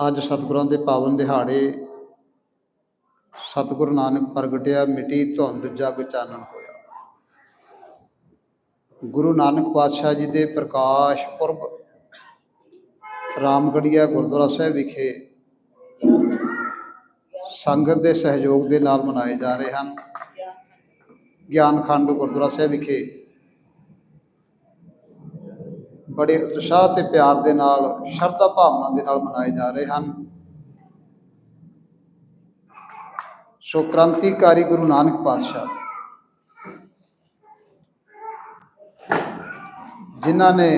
ਅੱਜ ਸਤਿਗੁਰਾਂ ਦੇ ਪਾਵਨ ਦਿਹਾੜੇ ਸਤਿਗੁਰੂ ਨਾਨਕ ਪ੍ਰਗਟਿਆ, ਮਿਟੀ ਧੁੰਦ ਜਗ ਚਾਨਣ ਹੋਇਆ। ਗੁਰੂ ਨਾਨਕ ਪਾਤਸ਼ਾਹ ਜੀ ਦੇ ਪ੍ਰਕਾਸ਼ ਪੁਰਬ ਰਾਮਗੜੀਆ ਗੁਰਦੁਆਰਾ ਸਾਹਿਬ ਵਿਖੇ ਸੰਗਤ ਦੇ ਸਹਿਯੋਗ ਦੇ ਨਾਲ ਮਨਾਏ ਜਾ ਰਹੇ ਹਨ। ਗਿਆਨ ਖੰਡ ਗੁਰਦੁਆਰਾ ਸਾਹਿਬ ਵਿਖੇ ਬੜੇ ਉਤਸ਼ਾਹ ਤੇ ਪਿਆਰ ਦੇ ਨਾਲ, ਸ਼ਰਧਾ ਭਾਵਨਾ ਦੇ ਨਾਲ ਮਨਾਏ ਜਾ ਰਹੇ ਹਨ। ਸੋ ਕ੍ਰਾਂਤੀਕਾਰੀ ਗੁਰੂ ਨਾਨਕ ਪਾਤਸ਼ਾਹ ਜਿਨ੍ਹਾਂ ਨੇ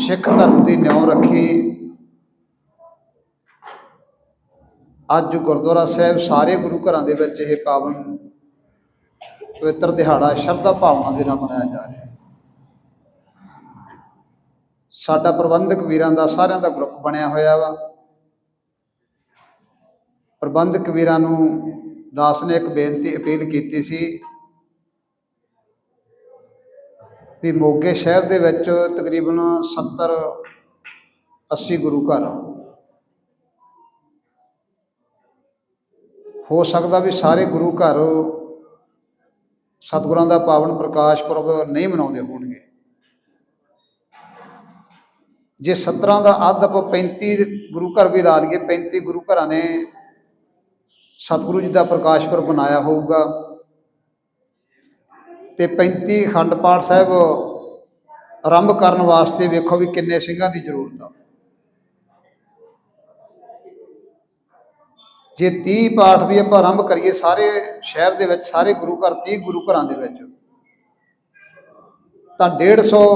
ਸਿੱਖ ਧਰਮ ਦੀ ਨਿਉ ਰੱਖੀ, ਅੱਜ ਗੁਰਦੁਆਰਾ ਸਾਹਿਬ ਸਾਰੇ ਗੁਰੂ ਘਰਾਂ ਦੇ ਵਿੱਚ ਇਹ ਪਾਵਨ ਪਵਿੱਤਰ ਦਿਹਾੜਾ ਸ਼ਰਧਾ ਭਾਵਨਾ ਦੇ ਨਾਲ ਮਨਾਇਆ ਜਾ ਰਿਹਾ। ਹੈ ਸਾਡਾ ਪ੍ਰਬੰਧਕ ਵੀਰਾਂ ਦਾ ਸਾਰਿਆਂ ਦਾ ਗਰੁੱਪ ਬਣਿਆ ਹੋਇਆ ਵਾ। ਪ੍ਰਬੰਧਕ ਵੀਰਾਂ ਨੂੰ ਦਾਸ ਨੇ ਇੱਕ ਬੇਨਤੀ ਅਪੀਲ ਕੀਤੀ ਸੀ ਵੀ ਮੋਗੇ ਸ਼ਹਿਰ ਦੇ ਵਿੱਚ ਤਕਰੀਬਨ 70 80 ਗੁਰੂ ਘਰ ਹੋ ਸਕਦਾ ਵੀ ਸਾਰੇ ਗੁਰੂ ਘਰ ਸਤਿਗੁਰਾਂ ਦਾ ਪਾਵਨ ਪ੍ਰਕਾਸ਼ ਪੁਰਬ ਨਹੀਂ ਮਨਾਉਂਦੇ ਹੋਣਗੇ। ਜੇ 17 ਦਾ ਅੱਧ ਆਪਾਂ 35 ਗੁਰੂ ਘਰ ਵੀ ਲਾ ਲਈਏ 35 ਗੁਰੂ ਘਰਾਂ ਨੇ ਸਤਿਗੁਰੂ ਜੀ ਦਾ ਪ੍ਰਕਾਸ਼ ਪੁਰਬ ਮਨਾਇਆ ਹੋਊਗਾ। ਤੇ 35 ਖੰਡ ਪਾਠ ਸਾਹਿਬ ਆਰੰਭ ਕਰਨ ਵਾਸਤੇ ਵੇਖੋ ਵੀ ਕਿੰਨੇ ਸਿੰਘਾਂ ਦੀ ਜ਼ਰੂਰਤ ਆ। ਜੇ 30 ਪਾਠ ਵੀ ਆਪਾਂ ਆਰੰਭ ਕਰੀਏ ਸਾਰੇ ਸ਼ਹਿਰ ਦੇ ਵਿੱਚ, ਸਾਰੇ ਗੁਰੂ ਘਰ 30 ਗੁਰੂ ਘਰਾਂ ਦੇ ਵਿੱਚ, ਤਾਂ 150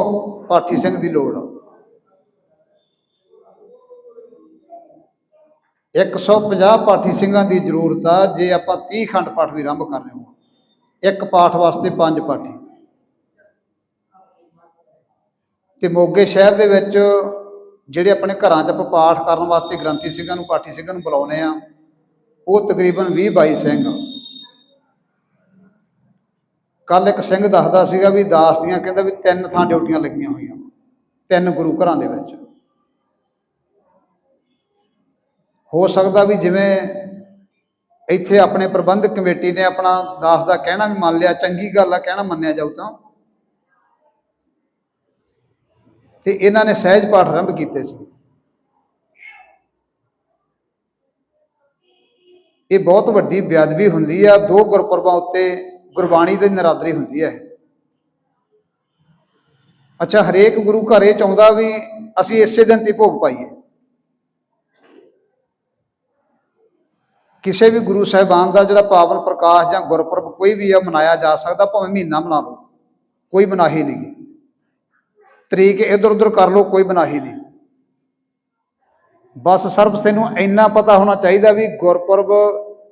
ਪਾਠੀ ਸਿੰਘ ਦੀ ਲੋੜ ਆ। 150 ਪਾਠੀ ਸਿੰਘਾਂ ਦੀ ਜ਼ਰੂਰਤ ਆ, ਜੇ ਆਪਾਂ 30 ਖੰਡ ਪਾਠ ਵੀ ਆਰੰਭ ਕਰ ਰਹੇ ਹਾਂ ਇੱਕ ਪਾਠ ਵਾਸਤੇ ਪੰਜ ਪਾਠੀ। ਤੇ ਮੋਗੇ ਸ਼ਹਿਰ ਦੇ ਵਿੱਚ ਜਿਹੜੇ ਆਪਣੇ ਘਰਾਂ 'ਚ ਆਪਾਂ ਪਾਠ ਕਰਨ ਵਾਸਤੇ ਗ੍ਰੰਥੀ ਸਿੰਘਾਂ ਨੂੰ, ਪਾਠੀ ਸਿੰਘਾਂ ਨੂੰ ਬੁਲਾਉਨੇ ਆ, ਉਹ ਤਕਰੀਬਨ 20 22 ਸਿੰਘ ਕੱਲ ਇੱਕ ਸਿੰਘ ਦੱਸਦਾ ਸੀਗਾ ਵੀ ਦਾਸ ਦੀਆਂ, ਕਹਿੰਦਾ ਵੀ ਤਿੰਨ ਥਾਂ ਡਿਊਟੀਆਂ ਲੱਗੀਆਂ ਹੋਈਆਂ। ਤਿੰਨ ਗੁਰੂ ਘਰਾਂ ਦੇ ਵਿੱਚ। ਹੋ ਸਕਦਾ ਵੀ ਜਿਵੇਂ ਇੱਥੇ ਆਪਣੇ ਪ੍ਰਬੰਧਕ ਕਮੇਟੀ ਨੇ ਆਪਣਾ ਦਾਸ ਦਾ ਕਹਿਣਾ ਵੀ ਮੰਨ ਲਿਆ, ਚੰਗੀ ਗੱਲ ਆ, ਕਹਿਣਾ ਮੰਨਿਆ ਜਾਊ ਤਾਂ। ਤੇ ਇਹਨਾਂ ਨੇ ਸਹਿਜ ਪਾਠ ਆਰੰਭ ਕੀਤੇ ਸੀ। ਇਹ ਬਹੁਤ ਵੱਡੀ ਬੇਅਦਬੀ ਹੁੰਦੀ ਆ, ਦੋ ਗੁਰਪੁਰਬਾਂ ਉੱਤੇ ਗੁਰਬਾਣੀ ਦੀ ਨਰਾਦਰੀ ਹੁੰਦੀ ਹੈ ਅੱਛਾ, ਹਰੇਕ ਗੁਰੂ ਘਰ ਇਹ ਚਾਹੁੰਦਾ ਵੀ ਅਸੀਂ ਇਸੇ ਦਿਨ ਤੇ ਭੋਗ ਪਾਈਏ। ਕਿਸੇ ਵੀ ਗੁਰੂ ਸਾਹਿਬਾਨ ਦਾ ਜਿਹੜਾ ਪਾਵਨ ਪ੍ਰਕਾਸ਼ ਜਾਂ ਗੁਰਪੁਰਬ ਕੋਈ ਵੀ ਆ ਮਨਾਇਆ ਜਾ ਸਕਦਾ, ਭਾਵੇਂ ਮਹੀਨਾ ਮਨਾ ਲਓ, ਕੋਈ ਮਨਾਹੀ ਨਹੀਂ ਤਰੀਕ ਇਧਰ ਉਧਰ ਕਰ ਲਓ, ਕੋਈ ਮਨਾਹੀ ਨਹੀਂ। ਬਸ ਸਰਬ ਨੂੰ ਇੰਨਾ ਪਤਾ ਹੋਣਾ ਚਾਹੀਦਾ ਵੀ ਗੁਰਪੁਰਬ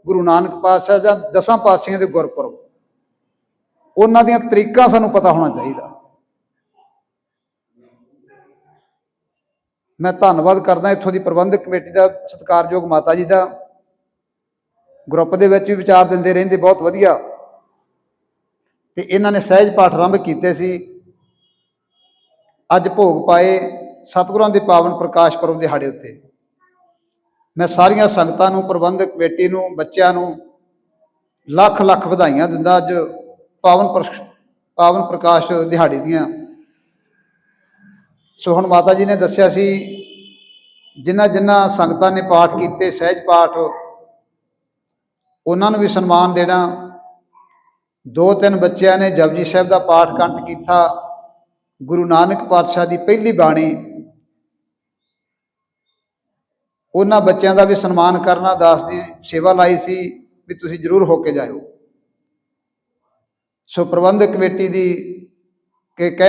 ਗੁਰੂ ਨਾਨਕ ਪਾਤਸ਼ਾਹ ਜਾਂ ਦਸਾਂ ਪਾਤਸ਼ਾਹਾਂ ਦੇ ਗੁਰਪੁਰਬ। ਉਹਨਾਂ ਦੀਆਂ ਤਰੀਕਾਂ ਸਾਨੂੰ ਪਤਾ ਹੋਣਾ ਚਾਹੀਦਾ। ਮੈਂ ਧੰਨਵਾਦ ਕਰਦਾ ਇੱਥੋਂ ਦੀ ਪ੍ਰਬੰਧਕ ਕਮੇਟੀ ਦਾ, ਸਤਿਕਾਰਯੋਗ ਮਾਤਾ ਜੀ ਦਾ। ਗਰੁੱਪ ਦੇ ਵਿੱਚ ਵੀ ਵਿਚਾਰ ਦਿੰਦੇ ਰਹਿੰਦੇ ਬਹੁਤ ਵਧੀਆ। ਤੇ ਇਹਨਾਂ ਨੇ ਸਹਿਜ ਪਾਠ ਆਰੰਭ ਕੀਤੇ ਸੀ। ਅੱਜ ਭੋਗ ਪਾਏ ਸਤਿਗੁਰਾਂ ਦੇ ਪਾਵਨ ਪ੍ਰਕਾਸ਼ ਪਰਬ ਦਿਹਾੜੇ ਉੱਤੇ। ਮੈਂ ਸਾਰੀਆਂ ਸੰਗਤਾਂ ਨੂੰ, ਪ੍ਰਬੰਧਕ ਕਮੇਟੀ ਨੂੰ, ਬੱਚਿਆਂ ਨੂੰ ਲੱਖ ਲੱਖ ਵਧਾਈਆਂ ਦਿੰਦਾ ਅੱਜ ਪਾਵਨ ਪ੍ਰਸ਼- ਪਾਵਨ ਪ੍ਰਕਾਸ਼ ਦਿਹਾੜੇ ਦੀਆਂ। ਸੋ ਹੁਣ ਮਾਤਾ ਜੀ ਨੇ ਦੱਸਿਆ ਸੀ ਜਿਨ੍ਹਾਂ ਜਿਨ੍ਹਾਂ ਸੰਗਤਾਂ ਨੇ ਪਾਠ ਕੀਤੇ, ਸਹਿਜ ਪਾਠ ਉਹਨਾਂ ਨੂੰ ਵੀ ਸਨਮਾਨ ਦੇਣਾ। ਦੋ ਤਿੰਨ ਬੱਚਿਆਂ ਨੇ ਜਪਜੀ ਸਾਹਿਬ ਦਾ ਪਾਠ ਕੰਠ ਕੀਤਾ। ਗੁਰੂ ਨਾਨਕ ਪਾਤਸ਼ਾਹ ਦੀ ਪਹਿਲੀ ਬਾਣੀ। ਉਹਨਾਂ ਬੱਚਿਆਂ ਦਾ ਵੀ ਸਨਮਾਨ ਕਰਨਾ, ਦਾਸ ਦੀ ਸੇਵਾ ਲਾਈ ਸੀ ਵੀ ਤੁਸੀਂ ਜਰੂਰ ਹੋ ਕੇ ਜਾਇਓ। ਸੋ ਪ੍ਰਬੰਧਕ ਕਮੇਟੀ ਦੀ ਕਿ ਕਹਿ